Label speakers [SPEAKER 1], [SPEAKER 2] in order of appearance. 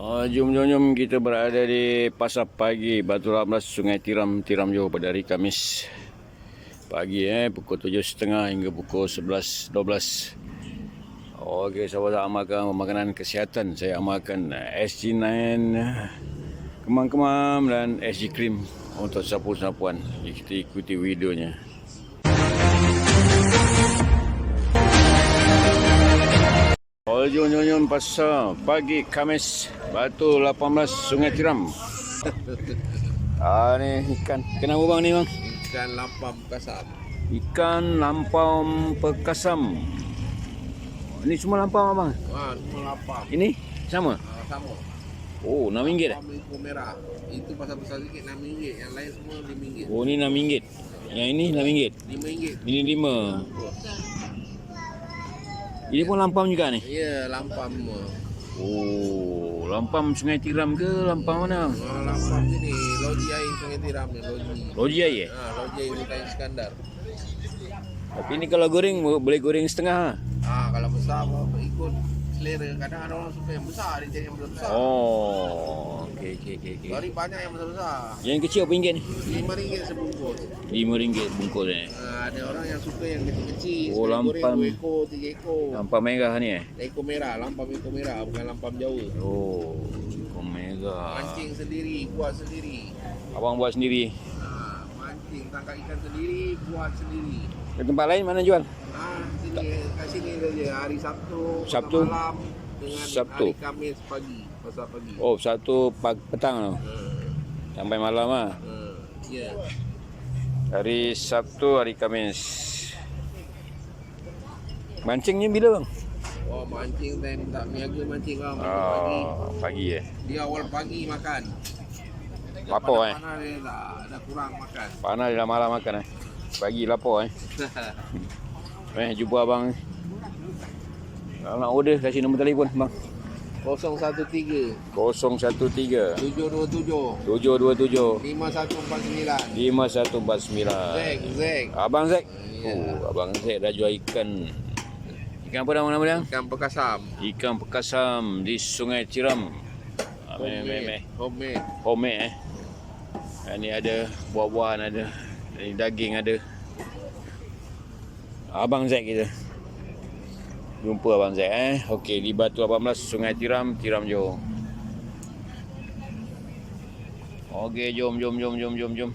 [SPEAKER 1] Oh, jom jom jom kita berada di Pasar Pagi Batu 18 Sungai Tiram Tiram Johor pada hari Kamis pagi eh pukul 7.30 hingga pukul 11.12. Okey, sahabat amalkan makanan kesihatan. Saya amalkan SG9 kemam-kemam dan SG Cream untuk sapu-sapuan. Kita ikuti videonya. Jom jom pasar pagi Kamis Batu 18 Sungai Tiram. ah ni ikan. Kenapa bang ni bang?
[SPEAKER 2] Ikan lampam kasar.
[SPEAKER 1] Ikan lampau pekasam. Ini semua lampau abang.
[SPEAKER 2] Wah, semua lampam.
[SPEAKER 1] Ini sama.
[SPEAKER 2] Ah, sama.
[SPEAKER 1] Oh, RM6 dah.
[SPEAKER 2] Lampam itu merah. Itu pasal besar sikit RM6. Yang lain semua RM5.
[SPEAKER 1] Oh, ni RM6. Yang ini RM6.
[SPEAKER 2] RM5.
[SPEAKER 1] Ini 5. Ini pun lampam juga ni.
[SPEAKER 2] Ya, lampam semua.
[SPEAKER 1] Oh, lampam Sungai Tiram ke lampam mana?
[SPEAKER 2] Ah, lampam sini. Loji air Sungai Tiram ni. Loji.
[SPEAKER 1] Loji air eh?
[SPEAKER 2] Ah, loji air Hutan Iskandar.
[SPEAKER 1] Tapi ni kalau goreng boleh goreng setengah. ah?
[SPEAKER 2] Ah, kalau besar apa ikut selera. Kadang ada orang suka yang besar. Dia cari yang besar-besar.
[SPEAKER 1] Oh, okey okey okey okey.
[SPEAKER 2] Sorry banyak yang besar-besar.
[SPEAKER 1] Yang kecil apa ringgit ni?
[SPEAKER 2] RM5 sebungkus.
[SPEAKER 1] RM5 bungkus ni.
[SPEAKER 2] Ah, ada orang yang suka yang kecil-kecil.
[SPEAKER 1] Oh,
[SPEAKER 2] Sekali goreng
[SPEAKER 1] lampam.
[SPEAKER 2] dua ekor, tiga ekor.
[SPEAKER 1] Lampam merah ni eh?
[SPEAKER 2] Ekor merah, lampam ekor merah bukan lampam Jawa.
[SPEAKER 1] Oh, cukup merah.
[SPEAKER 2] Mancing sendiri, buat sendiri.
[SPEAKER 1] Abang buat sendiri.
[SPEAKER 2] Ha, mancing, tangkap ikan sendiri, buat sendiri.
[SPEAKER 1] Ke tempat lain mana jual?
[SPEAKER 2] Sini, kat sini saja hari Sabtu,
[SPEAKER 1] Sabtu?
[SPEAKER 2] malam dengan
[SPEAKER 1] Sabtu.
[SPEAKER 2] hari Khamis pagi, pasar pagi.
[SPEAKER 1] Oh, satu pag- petang tu.
[SPEAKER 2] Ha,
[SPEAKER 1] Sampai malam ah.
[SPEAKER 2] ha, ya.
[SPEAKER 1] Hari Sabtu, hari Khamis. Mancingnya bila bang?
[SPEAKER 2] Oh, mancing time tak niaga mancing lah, mancing pagi.
[SPEAKER 1] Oh, pagi eh.
[SPEAKER 2] Dia awal pagi makan.
[SPEAKER 1] Lapar, eh?
[SPEAKER 2] Panas dia dah, dah kurang makan.
[SPEAKER 1] Panas dah malam makan eh. Pagi lapar eh. Eh, jumpa abang. Kalau nak order kasih nombor telefon bang.
[SPEAKER 2] 013
[SPEAKER 1] 013
[SPEAKER 2] 727
[SPEAKER 1] 727
[SPEAKER 2] 5149
[SPEAKER 1] 5149.
[SPEAKER 2] Zek, Zek.
[SPEAKER 1] Abang Zek.
[SPEAKER 2] Ya.
[SPEAKER 1] Oh, abang Zek dah jual ikan. Ikan apa nama dia?
[SPEAKER 2] Ikan pekasam.
[SPEAKER 1] Ikan pekasam di Sungai Tiram. Ah, meh, meh.
[SPEAKER 2] Homemade.
[SPEAKER 1] Homemade eh. Ah, Ni ada buah-buahan ada. Ini daging ada. Abang Zek kita. Jumpa Abang Zek eh. Okey di Batu 18 Sungai Tiram, Tiram Johor. Okey jom jom jom jom jom jom.